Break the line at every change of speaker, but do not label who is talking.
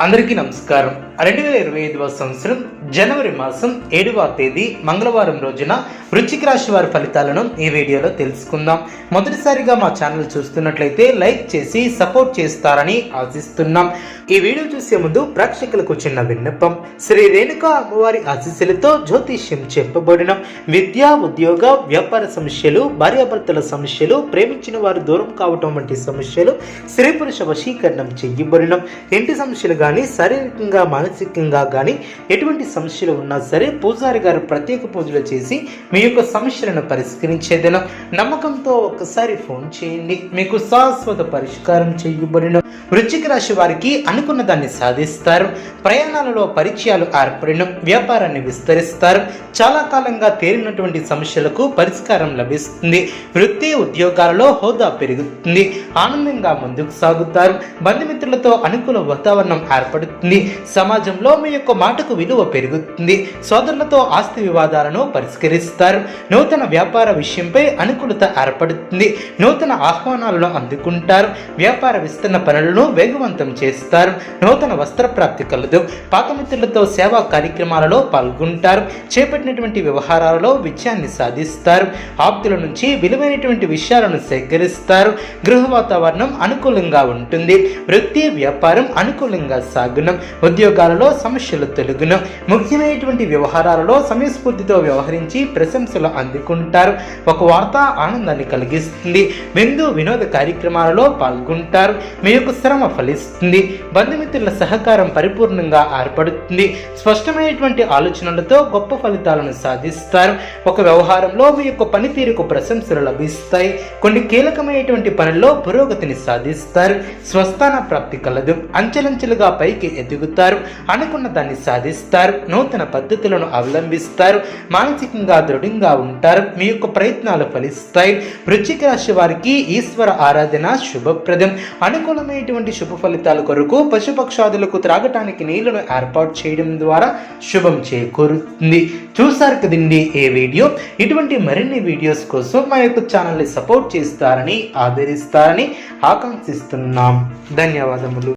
అందరికీ నమస్కారం. రెండు వేల ఇరవై ఐదవ సంవత్సరం జనవరి మాసం ఏడవ తేదీ మంగళవారం రోజున వృశ్చిక రాశి వారి ఫలితాలను ఈ వీడియోలో తెలుసుకుందాం. మొదటిసారిగా మా ఛానల్ చూస్తున్నట్లయితే లైక్ చేసి సపోర్ట్ చేస్తారని ఆశిస్తున్నాం. ఈ వీడియో చూసే ముందు ప్రేక్షకులకు చిన్న విన్నపం. శ్రీ రేణుకా అమ్మవారి ఆశీస్సులతో జ్యోతిష్యం చెప్పబడిన. విద్య ఉద్యోగ వ్యాపార సమస్యలు భార్యాభర్తల సమస్యలు ప్రేమించిన వారు దూరం కావటం వంటి సమస్యలు స్త్రీ పురుష వశీకరణం చెయ్యబడిన ఇంటి సమస్యలు కానీ శారీరకంగా మానసికంగా కానీ ఎటువంటి సమస్యలు ఉన్నా సరే పూజారి గారు ప్రత్యేక పూజలు చేసి మీ యొక్క సమస్యలను పరిష్కరించేదిన. నమ్మకంతో ఒక్కసారి ఫోన్ చేయండి. మీకు శాశ్వత పరిష్కారం చేయబడిన వృశ్చిక రాశి వారికి అనుకున్న దాన్ని సాధిస్తారు. ప్రయాణాలలో పరిచయాలు ఏర్పడిన వ్యాపారాన్ని విస్తరిస్తారు. చాలా కాలంగా తేలినటువంటి సమస్యలకు పరిష్కారం లభిస్తుంది. వృత్తి ఉద్యోగాలలో హోదా పెరుగుతుంది. ఆనందంగా ముందుకు సాగుతారు. బంధుమిత్రులతో అనుకూల వాతావరణం ఏర్పడుతుంది. సమాజంలో మీ యొక్క మాటకు విలువ పెరుగుతుంది. సోదరులతో ఆస్తి వివాదాలను పరిష్కరిస్తారు. నూతన వ్యాపార విషయంపై అనుకూలత ఏర్పడుతుంది. నూతన ఆహ్వానాలను అందుకుంటారు. వ్యాపార విస్తరణ పనులను వేగవంతం చేస్తారు. నూతన వస్త్ర ప్రాప్తి కలదు. పాత మిత్రులతో సేవా కార్యక్రమాలలో పాల్గొంటారు. చేపట్టినటువంటి వ్యవహారాలలో విజయాన్ని సాధిస్తారు. ఆప్తుల నుంచి విలువైనటువంటి విషయాలను సేకరిస్తారు. గృహ వాతావరణం అనుకూలంగా ఉంటుంది. వృత్తి వ్యాపారం అనుకూలంగా సాగునం ఉద్యోగాలలో సమస్యలు తెలుగును. ముఖ్యమైనటువంటి వ్యవహారాలలో సమయస్ఫూర్తితో వ్యవహరించి ప్రశంసలు అందుకుంటారు. ఒక వార్త ఆనందాన్ని కలిగిస్తుంది. విందు వినోద కార్యక్రమాలలో పాల్గొంటారు. మీ యొక్క శ్రమ ఫలిస్తుంది. బంధుమిత్రుల సహకారం పరిపూర్ణంగా ఏర్పడుతుంది. స్పష్టమైనటువంటి ఆలోచనలతో గొప్ప ఫలితాలను సాధిస్తారు. ఒక వ్యవహారంలో మీ యొక్క పనితీరుకు ప్రశంసలు లభిస్తాయి. కొన్ని కీలకమైనటువంటి పనుల్లో పురోగతిని సాధిస్తారు. స్వస్థాన ప్రాప్తి కలదు. అంచెలంచెలుగా పైకి ఎదుగుతారు. అనుకున్న దాన్ని సాధిస్తారు నూతన పద్ధతులను అవలంబిస్తారు మానసికంగా దృఢంగా ఉంటారు మీ యొక్క ప్రయత్నాలు ఫలిస్తాయి. వృశ్చిక రాశి వారికి ఈశ్వర ఆరాధన శుభప్రదం. అనుకూలమైనటువంటి శుభ ఫలితాల కొరకు పశుపక్షాదులకు త్రాగటానికి నీళ్ళను ఏర్పాటు చేయడం ద్వారా శుభం చేకూరుతుంది. చూసారు కదండి ఏ వీడియో? ఇటువంటి మరిన్ని వీడియోస్ కోసం మా యొక్క ఛానల్ని సపోర్ట్ చేస్తారని ఆదరిస్తారని ఆకాంక్షిస్తున్నాం. ధన్యవాదములు.